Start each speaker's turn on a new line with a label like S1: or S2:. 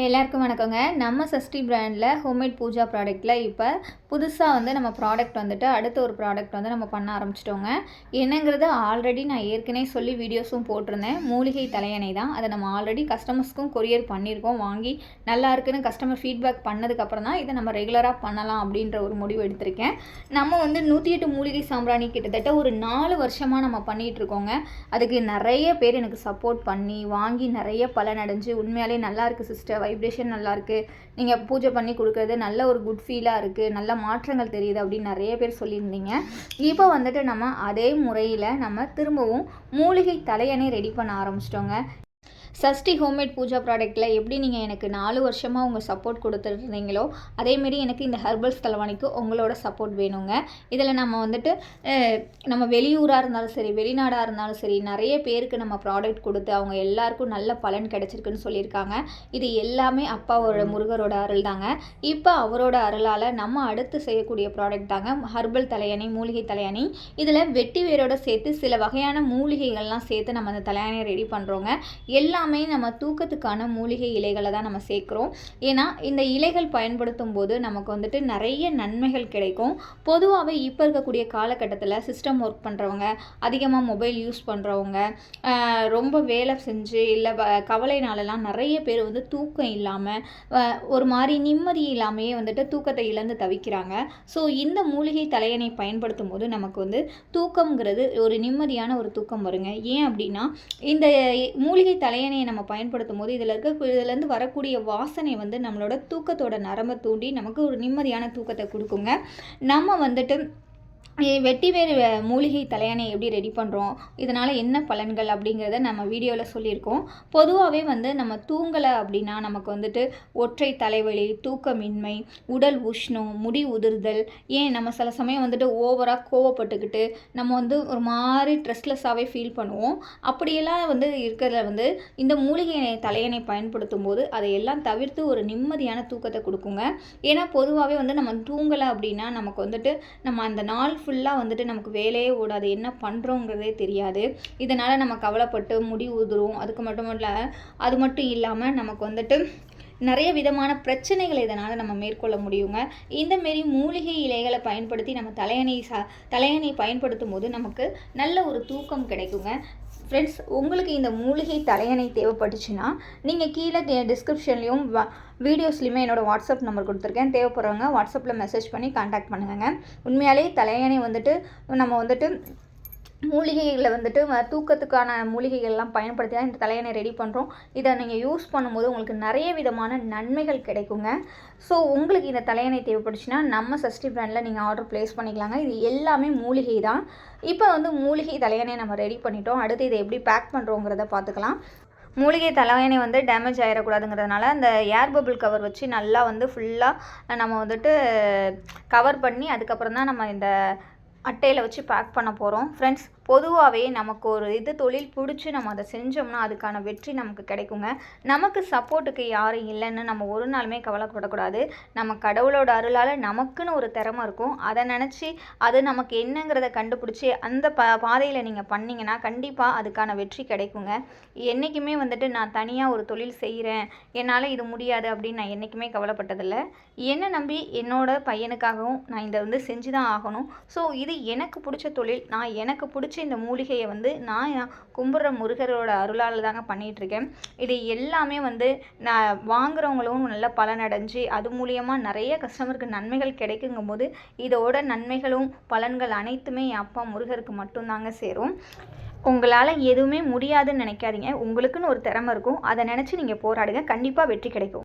S1: எல்லாருக்கும் வணக்கங்க. நம்ம சஷ்டி பிராண்டில் ஹோம்மேட் பூஜா ப்ராடக்ட்டில் இப்போ புதுசாக வந்து நம்ம ப்ராடக்ட் வந்துட்டு அடுத்த ஒரு ப்ராடக்ட் வந்து நம்ம பண்ண ஆரம்பிச்சிட்டோங்க. என்னங்கிறது ஆல்ரெடி நான் ஏற்கனவே சொல்லி வீடியோஸும் போட்டிருந்தேன். மூலிகை தலையணை தான். அதை நம்ம ஆல்ரெடி கஸ்டமர்ஸ்க்கும் கொரியர் பண்ணியிருக்கோம். வாங்கி நல்லா இருக்குன்னு கஸ்டமர் ஃபீட்பேக் பண்ணதுக்கப்புறம் தான் இதை நம்ம ரெகுலராக பண்ணலாம் அப்படின்ற ஒரு முடிவு எடுத்திருக்கேன். நம்ம வந்து நூற்றி எட்டு மூலிகை சாம்பிராணி கிட்டத்தட்ட ஒரு நாலு வருஷமாக நம்ம பண்ணிகிட்டு இருக்கோங்க. அதுக்கு நிறைய பேர் எனக்கு சப்போர்ட் பண்ணி வாங்கி நிறைய பலனடைஞ்சு உண்மையாலே நல்லா இருக்குது சிஸ்டர் வைப்ரேஷன் நல்லாயிருக்கு நீங்கள் பூஜை பண்ணி கொடுக்குறது நல்ல ஒரு குட் ஃபீலாக இருக்குது நல்ல மாற்றங்கள் தெரியுது அப்படின்னு நிறைய பேர் சொல்லியிருந்தீங்க. இப்போ வந்துட்டு நம்ம அதே முறையில் நம்ம திரும்பவும் மூலிகை தலையணை ரெடி பண்ண ஆரம்பிச்சிட்டோங்க. சஷ்டி ஹோம்மேட் பூஜா ப்ராடக்ட்டில் எப்படி நீங்கள் எனக்கு நாலு வருஷமாக உங்கள் சப்போர்ட் கொடுத்துருந்தீங்களோ அதேமாரி எனக்கு இந்த ஹெர்பல்ஸ் தலைவாணிக்கு உங்களோட சப்போர்ட் வேணுங்க. இதில் நம்ம வந்துட்டு நம்ம வெளியூராக இருந்தாலும் சரி வெளிநாடாக இருந்தாலும் சரி நிறைய பேருக்கு நம்ம ப்ராடக்ட் கொடுத்து அவங்க எல்லாருக்கும் நல்ல பலன் கிடச்சிருக்குன்னு சொல்லியிருக்காங்க. இது எல்லாமே அப்பாவோட முருகரோட அருள் தாங்க. இப்போ அவரோட அருளால் நம்ம அடுத்து செய்யக்கூடிய ப்ராடக்ட் தாங்க ஹர்பல் தலையணை மூலிகை தலையணை. இதில் வெட்டி வேரோட சேர்த்து சில வகையான மூலிகைகள்லாம் சேர்த்து நம்ம அந்த தலையணையை ரெடி பண்ணுறோங்க எல்லா எல்லாமே நம்ம தூக்கத்துக்கான மூலிகை இலைகளை தான் நம்ம சேர்க்குறோம். ஏன்னா இந்த இலைகள் பயன்படுத்தும் போது நமக்கு வந்துட்டு நிறைய நன்மைகள் கிடைக்கும். பொதுவாகவே இப்போ இருக்கக்கூடிய காலகட்டத்தில் சிஸ்டம் ஒர்க் பண்ணுறவங்க அதிகமாக மொபைல் யூஸ் பண்ணுறவங்க ரொம்ப வேலை செஞ்சு இல்லை கவலைனாலலாம் நிறைய பேர் வந்து தூக்கம் இல்லாமல் ஒரு மாதிரி நிம்மதி இல்லாமையே வந்துட்டு தூக்கத்தை இழந்து தவிக்கிறாங்க. ஸோ இந்த மூலிகை தலையணை பயன்படுத்தும் போது நமக்கு வந்து தூக்கம்ங்கிறது ஒரு நிம்மதியான ஒரு தூக்கம் வருங்க. ஏன் அப்படின்னா இந்த மூலிகை தலையணை தேனையை நம்ம பயன்படுத்தும் போது இதில் இருக்க இதுலேருந்து வரக்கூடிய வாசனை வந்து நம்மளோட தூக்கத்தோட நரம்பை தூண்டி நமக்கு ஒரு நிம்மதியான தூக்கத்தை கொடுக்குங்க. நம்ம வந்துட்டு வெட்டிவேறு மூலிகை தலையணை எப்படி ரெடி பண்ணுறோம் இதனால் என்ன பலன்கள் அப்படிங்கிறத நம்ம வீடியோவில் சொல்லியிருக்கோம். பொதுவாகவே வந்து நம்ம தூங்கலை அப்படின்னா நமக்கு வந்துட்டு ஒற்றை தலைவலி தூக்கமின்மை உடல் உஷ்ணம் முடி உதிர்தல் ஏன் நம்ம சில சமயம் வந்துட்டு ஓவராக கோவப்பட்டுக்கிட்டு நம்ம வந்து ஒரு மாதிரி ட்ரெஸ்லெஸ்ஸாகவே ஃபீல் பண்ணுவோம். அப்படியெல்லாம் வந்து இருக்கிறதுல வந்து இந்த மூலிகை தலையணை பயன்படுத்தும் போது அதையெல்லாம் தவிர்த்து ஒரு நிம்மதியான தூக்கத்தை கொடுக்குங்க. ஏன்னா பொதுவாகவே வந்து நம்ம தூங்கலை அப்படின்னா நமக்கு வந்துட்டு நம்ம அந்த நாள் ஃபுல்லாக வந்துட்டு நமக்கு வேலையே ஓடாது. என்ன பண்ணுறோங்கிறதே தெரியாது. இதனால் நம்ம கவலைப்பட்டு முடி உதிரும். அதுக்கு மட்டும் இல்லை அது மட்டும் இல்லாமல் நமக்கு வந்துட்டு நிறைய விதமான பிரச்சனைகளை இதனால் நம்ம மேற்கொள்ள முடியுங்க. இந்தமாரி மூலிகை இலைகளை பயன்படுத்தி நம்ம தலையணை சா தலையணை பயன்படுத்தும் போது நமக்கு நல்ல ஒரு தூக்கம் கிடைக்குங்க. ஃப்ரெண்ட்ஸ் உங்களுக்கு இந்த மூலிகை தலையணை தேவைப்பட்டுச்சுன்னா நீங்கள் கீழே டிஸ்கிரிப்ஷன்லேயும் வீடியோஸ்லையுமே என்னோடய வாட்ஸ்அப் நம்பர் கொடுத்துருக்கேன். தேவைப்படுறவங்க வாட்ஸ்அப்பில் மெசேஜ் பண்ணி காண்டாக்ட் பண்ணுங்கள் உண்மையாலே தலையணை வந்துட்டு நம்ம வந்துட்டு மூலிகைகளை வந்துட்டு தூக்கத்துக்கான மூலிகைகள்லாம் பயன்படுத்தி தான் இந்த தலையணை ரெடி பண்ணுறோம் இதை நீங்கள் யூஸ் பண்ணும்போது உங்களுக்கு நிறைய விதமான நன்மைகள் கிடைக்குங்க. ஸோ உங்களுக்கு இந்த தலையணை தேவைப்படுச்சுன்னா நம்ம சஷ்டி பிராண்டில் நீங்கள் ஆர்டர் ப்ளேஸ் பண்ணிக்கலாங்க. இது எல்லாமே மூலிகை தான். இப்போ வந்து மூலிகை தலையணை நம்ம ரெடி பண்ணிட்டோம். அடுத்து இதை எப்படி பேக் பண்ணுறோங்கிறத பார்த்துக்கலாம். மூலிகை தலையணை வந்து டேமேஜ் ஆகிடக்கூடாதுங்கிறதுனால அந்த ஏர் பபிள் கவர் வச்சு நல்லா வந்து ஃபுல்லாக நம்ம வந்துட்டு கவர் பண்ணி அதுக்கப்புறம் தான் நம்ம இந்த அட்டையில் வச்சு பேக் பண்ண போகிறோம் ஃப்ரெண்ட்ஸ் பொதுவாகவே நமக்கு ஒரு இது தொழில் பிடிச்சி நம்ம அதை செஞ்சோம்னா அதுக்கான வெற்றி நமக்கு கிடைக்குங்க. நமக்கு சப்போர்ட்டுக்கு யாரும் இல்லைன்னு நம்ம ஒரு நாளுமே கவலைப்படக்கூடாது. நம்ம கடவுளோட அருளால் நமக்குன்னு ஒரு திறமை இருக்கும். அதை நினச்சி அது நமக்கு என்னங்கிறத கண்டுபிடிச்சி அந்த ப பாதையில் நீங்கள் பண்ணிங்கன்னா கண்டிப்பாக அதுக்கான வெற்றி கிடைக்குங்க. என்றைக்குமே வந்துட்டு நான் தனியாக ஒரு தொழில் செய்கிறேன் என்னால் இது முடியாது அப்படின்னு நான் என்றைக்குமே கவலைப்பட்டதில்லை. என்னை நம்பி என்னோட பையனுக்காகவும் நான் இதை வந்து செஞ்சு தான் ஆகணும். ஸோ இது எனக்கு பிடிச்ச தொழில். நான் எனக்கு பிடிச்ச பிடிச்ச இந்த மூலிகையை வந்து நான் கும்பிட்ற முருகரோட அருளால் தாங்க பண்ணிகிட்ருக்கேன் இது எல்லாமே வந்து நான் வாங்குறவங்களும் நல்ல பலனடைஞ்சு அது மூலியமாக நிறைய கஸ்டமருக்கு நன்மைகள் கிடைக்குங்கும் போது இதோட நன்மைகளும் பலன்கள் அனைத்துமே என் அப்பா முருகருக்கு மட்டும்தாங்க சேரும். உங்களால் எதுவுமே முடியாதுன்னு நினைக்காதீங்க. உங்களுக்குன்னு ஒரு திறமை இருக்கும். அதை நினச்சி நீங்கள் போராடுங்க. கண்டிப்பாக வெற்றி கிடைக்கும்.